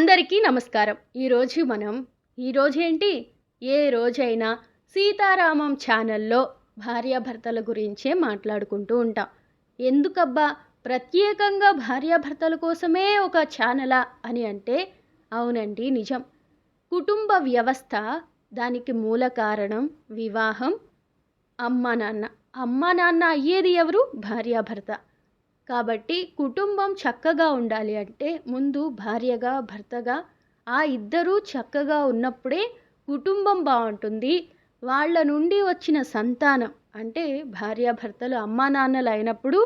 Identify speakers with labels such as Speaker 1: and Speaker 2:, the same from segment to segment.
Speaker 1: అందరికీ నమస్కారం. ఈరోజు మనం ఈరోజేంటి ఏ రోజైనా సీతారామం ఛానల్లో భార్యాభర్తల గురించే మాట్లాడుకుంటూ ఉంటాం. ఎందుకబ్బా? ప్రత్యేకంగా భార్యాభర్తల కోసమే ఒక ఛానలా అని అంటే అవునండి నిజం. కుటుంబ వ్యవస్థ దానికి మూల కారణం వివాహం అమ్మ నాన్న. అమ్మ నాన్న అయ్యేది ఎవరు? భార్యాభర్త. కాబట్టి కుటుంబం చక్కగా ఉండాలి అంటే ముందు భార్యగా భర్తగా ఆ ఇద్దరూ చక్కగా ఉన్నప్పుడే కుటుంబం బాగుంటుంది. వాళ్ళ నుండి వచ్చిన సంతానం అంటే భార్యాభర్తలు అమ్మా నాన్నలు అయినప్పుడు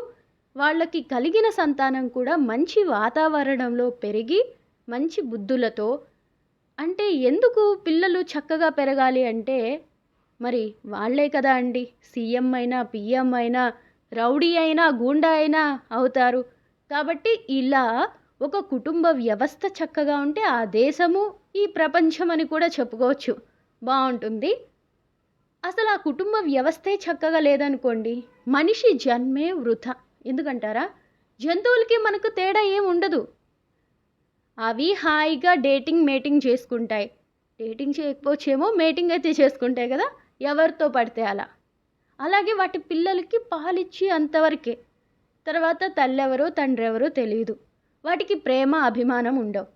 Speaker 1: వాళ్ళకి కలిగిన సంతానం కూడా మంచి వాతావరణంలో పెరిగి మంచి బుద్ధులతో అంటే ఎందుకు పిల్లలు చక్కగా పెరగాలి అంటే మరి వాళ్ళే కదా అండి. సీఎం అయినా పిఎం అయినా రౌడీ అయినా గూండా అయినా అవుతారు. కాబట్టి ఇలా ఒక కుటుంబ వ్యవస్థ చక్కగా ఉంటే ఆ దేశము ఈ ప్రపంచం అని కూడా చెప్పుకోవచ్చు. బాగుంటుంది అసలు ఆ కుటుంబ వ్యవస్థే చక్కగా లేదనుకోండి మనిషి జన్మే వృథ ఎందుకంటారా? జంతువులకి మనకు తేడా ఏం ఉండదు. అవి హాయిగా డేటింగ్ మేటింగ్ చేసుకుంటాయి. డేటింగ్ చేయకపోవచ్చేమో మేటింగ్ అయితే చేసుకుంటాయి కదా? ఎవరితో పడితే అలా. అలాగే వాటి పిల్లలకి పాలిచ్చి అంతవరకే. తర్వాత తల్లెవరో తండ్రి ఎవరో తెలియదు వాటికి ప్రేమ అభిమానం ఉండవు.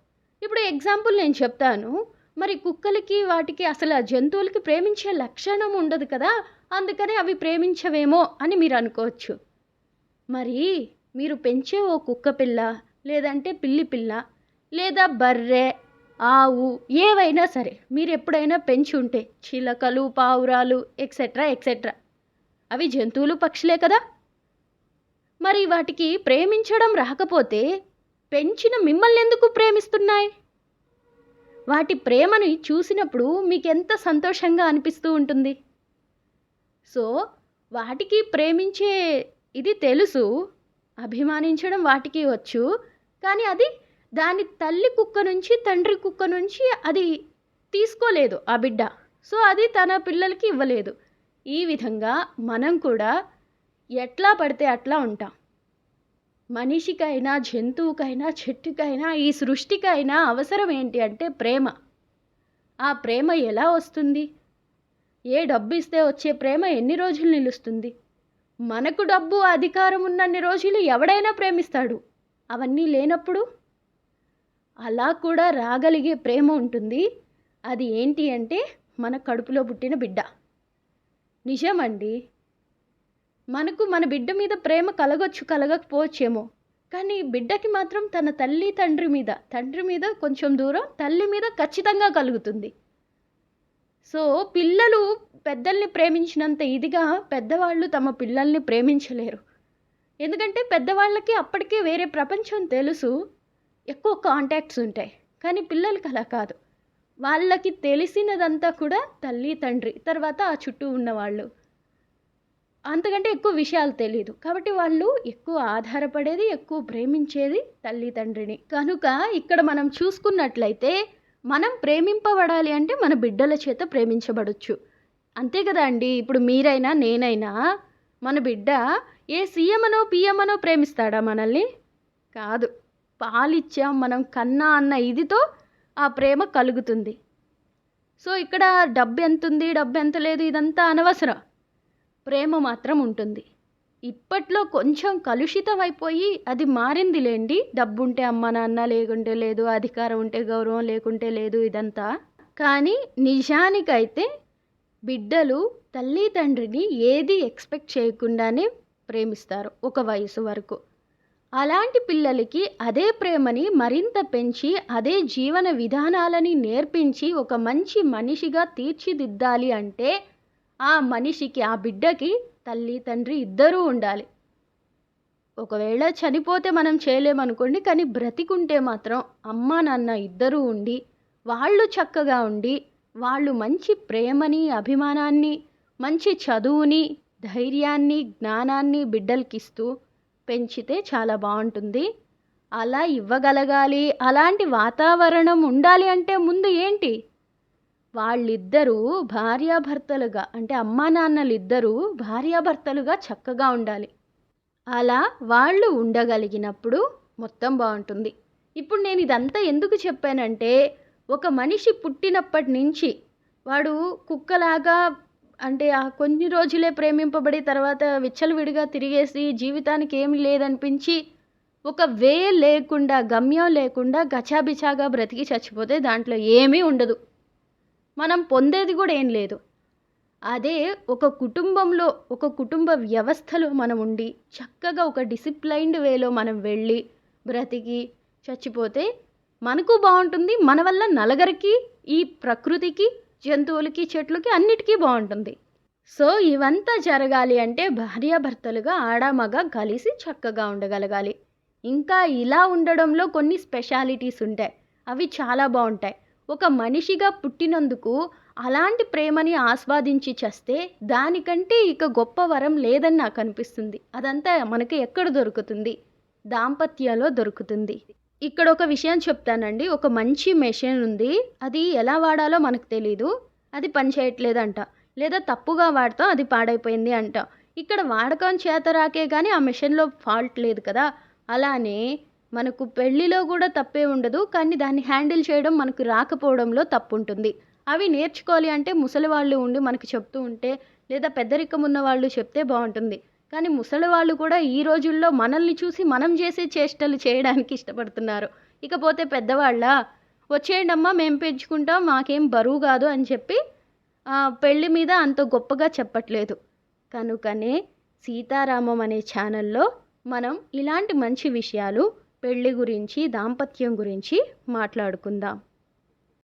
Speaker 1: ఇప్పుడు ఎగ్జాంపుల్ నేను చెప్తాను. మరి కుక్కలకి వాటికి అసలు ఆ జంతువులకి ప్రేమించే లక్షణం ఉండదు కదా? అందుకని అవి ప్రేమించవేమో అని మీరు అనుకోవచ్చు. మరి మీరు పెంచే ఓ కుక్క పిల్ల లేదంటే పిల్లి పిల్ల లేదా బర్రె ఆవు ఏవైనా సరే మీరు ఎప్పుడైనా పెంచి ఉంటే చిలకలు పావురాలు ఎక్సెట్రా ఎక్సెట్రా అవి జంతువులు పక్షులే కదా. మరి వాటికి ప్రేమించడం రాకపోతే పెంచిన మిమ్మల్ని ఎందుకు ప్రేమిస్తున్నాయి? వాటి ప్రేమని చూసినప్పుడు మీకెంత సంతోషంగా అనిపిస్తూ ఉంటుంది. సో వాటికి ప్రేమించే ఇది తెలుసు అభిమానించడం వాటికి వచ్చు కానీ అది దాని తల్లి కుక్క నుంచి తండ్రి కుక్క నుంచి అది తీసుకోలేదు ఆ బిడ్డ. సో అది తన పిల్లలకి ఇవ్వలేదు. ఈ విధంగా మనం కూడా ఎట్లా పడితే అట్లా ఉంటాం. మనిషికైనా జంతువుకైనా చెట్టుకైనా ఈ సృష్టికైనా అవసరం ఏంటి అంటే ప్రేమ. ఆ ప్రేమ ఎలా వస్తుంది? ఏ డబ్బు ఇస్తే వచ్చే ప్రేమ ఎన్ని రోజులు నిలుస్తుంది? మనకు డబ్బు అధికారం ఉన్నన్ని రోజులు ఎవడైనా ప్రేమిస్తాడు. అవన్నీ లేనప్పుడు అలా కూడా రాగలిగే ప్రేమ ఉంటుంది. అది ఏంటి అంటే మన కడుపులో పుట్టిన బిడ్డ. నిజమండి. మనకు మన బిడ్డ మీద ప్రేమ కలగొచ్చు కలగకపోవచ్చేమో. కానీ బిడ్డకి మాత్రం తన తల్లి తండ్రి మీద తండ్రి మీద కొంచెం దూరం తల్లి మీద ఖచ్చితంగా కలుగుతుంది. సో పిల్లలు పెద్దల్ని ప్రేమించినంత ఇదిగా పెద్దవాళ్ళు తమ పిల్లల్ని ప్రేమించలేరు. ఎందుకంటే పెద్దవాళ్ళకి అప్పటికే వేరే ప్రపంచం తెలుసు ఎక్కువ కాంటాక్ట్స్ ఉంటాయి. కానీ పిల్లలకి అలా కాదు. వాళ్ళకి తెలిసినదంతా కూడా తల్లి తండ్రి తర్వాత ఆ చుట్టూ ఉన్నవాళ్ళు. అంతకంటే ఎక్కువ విషయాలు తెలియదు కాబట్టి వాళ్ళు ఎక్కువ ఆధారపడేది ఎక్కువ ప్రేమించేది తల్లి తండ్రిని. కనుక ఇక్కడ మనం చూసుకున్నట్లయితే మనం ప్రేమింపబడాలి అంటే మన బిడ్డల చేత ప్రేమించబడచ్చు. అంతే కదా అండి? ఇప్పుడు మీరైనా నేనైనా మన బిడ్డ ఏ సీఎంనో పిఎంనో ప్రేమిస్తాడా మనల్ని? కాదు. పాలిచ్చాం మనం కన్నా అన్న ఇదితో ఆ ప్రేమ కలుగుతుంది. సో ఇక్కడ డబ్బు ఎంత ఉంది డబ్బు ఎంత లేదు ఇదంతా అనవసరం. ప్రేమ మాత్రం ఉంటుంది. ఇప్పట్లో కొంచెం కలుషితం అయిపోయి అది మారింది లేండి డబ్బు ఉంటే అమ్మ నాన్న లేకుంటే లేదు అధికారం ఉంటే గౌరవం లేకుంటే లేదు ఇదంతా. కానీ నిజానికైతే బిడ్డలు తల్లి తండ్రిని ఏది ఎక్స్పెక్ట్ చేయకుండానే ప్రేమిస్తారు ఒక వయసు వరకు. అలాంటి పిల్లలకి అదే ప్రేమని మరింత పెంచి అదే జీవన విధానాలని నేర్పించి ఒక మంచి మనిషిగా తీర్చిదిద్దాలి అంటే ఆ మనిషికి ఆ బిడ్డకి తల్లి తండ్రి ఇద్దరూ ఉండాలి. ఒకవేళ చనిపోతే మనం చేయలేమనుకోండి కానీ బ్రతికుంటే మాత్రం అమ్మ నాన్న ఇద్దరూ ఉండి వాళ్ళు చక్కగా ఉండి వాళ్ళు మంచి ప్రేమని అభిమానాన్ని మంచి చదువుని ధైర్యాన్ని జ్ఞానాన్ని బిడ్డలకిస్తూ పెంచితే చాలా బాగుంటుంది. అలా ఇవ్వగలగాలి. అలాంటి వాతావరణం ఉండాలి అంటే ముందు ఏంటి? వాళ్ళిద్దరూ భార్యాభర్తలుగా అంటే అమ్మా నాన్నలు ఇద్దరూ భార్యాభర్తలుగా చక్కగా ఉండాలి. అలా వాళ్ళు ఉండగలిగినప్పుడు మొత్తం బాగుంటుంది. ఇప్పుడు నేను ఇదంతా ఎందుకు చెప్పానంటే ఒక మనిషి పుట్టినప్పటి నుంచి వాడు కుక్కలాగా అంటే ఆ కొన్ని రోజులే ప్రేమింపబడి తర్వాత విచ్చలవిడిగా తిరిగేసి జీవితానికి ఏమి లేదనిపించి ఒక వే లేకుండా గమ్యం లేకుండా గచాబిచాగా బ్రతికి చచ్చిపోతే దాంట్లో ఏమీ ఉండదు. మనం పొందేది కూడా ఏం లేదు. అదే ఒక కుటుంబంలో ఒక కుటుంబ వ్యవస్థలో మనం ఉండి చక్కగా ఒక డిసిప్లైన్డ్ వేలో మనం వెళ్ళి బ్రతికి చచ్చిపోతే మనకు బాగుంటుంది మన వల్ల నలగరికి ఈ ప్రకృతికి జంతువులకి చెట్లకి అన్నిటికీ బాగుంటుంది. సో ఇవంతా జరగాలి అంటే భార్యాభర్తలుగా ఆడామగ కలిసి చక్కగా ఉండగలగాలి. ఇంకా ఇలా ఉండడంలో కొన్ని స్పెషాలిటీస్ ఉంటాయి. అవి చాలా బాగుంటాయి. ఒక మనిషిగా పుట్టినందుకు అలాంటి ప్రేమని ఆస్వాదించి చేస్తే దానికంటే ఇక గొప్ప వరం లేదని నాకు అనిపిస్తుంది. అదంతా మనకి ఎక్కడ దొరుకుతుంది? దాంపత్యంలో దొరుకుతుంది. ఇక్కడ ఒక విషయం చెప్తానండి. ఒక మంచి మెషిన్ ఉంది. అది ఎలా వాడాలో మనకు తెలీదు. అది పనిచేయట్లేదంట లేదా తప్పుగా వాడతాం అది పాడైపోయింది అంట. ఇక్కడ వాడకం చేత రాకే కానీ ఆ మెషిన్లో ఫాల్ట్ లేదు కదా. అలానే మనకు పెళ్ళిలో కూడా తప్పే ఉండదు. కానీ దాన్ని హ్యాండిల్ చేయడం మనకు రాకపోవడంలో తప్పు ఉంటుంది అవి నేర్చుకోవాలి అంటే ముసలి వాళ్ళు ఉండి మనకు చెప్తూ ఉంటే లేదా పెద్దరికం ఉన్న వాళ్ళు చెప్తే బాగుంటుంది. కానీ ముసలి వాళ్ళు కూడా ఈ రోజుల్లో మనల్ని చూసి మనం చేసే చేష్టలు చేయడానికి ఇష్టపడుతున్నారు. ఇకపోతే పెద్దవాళ్ళ వచ్చేయండమ్మా మేము పెంచుకుంటాం మాకేం బరువు కాదు అని చెప్పి పెళ్ళి మీద అంత గొప్పగా చెప్పట్లేదు. కనుకనే సీతారామం అనే ఛానల్లో మనం ఇలాంటి మంచి విషయాలు పెళ్ళి గురించి దాంపత్యం గురించి మాట్లాడుకుందాం.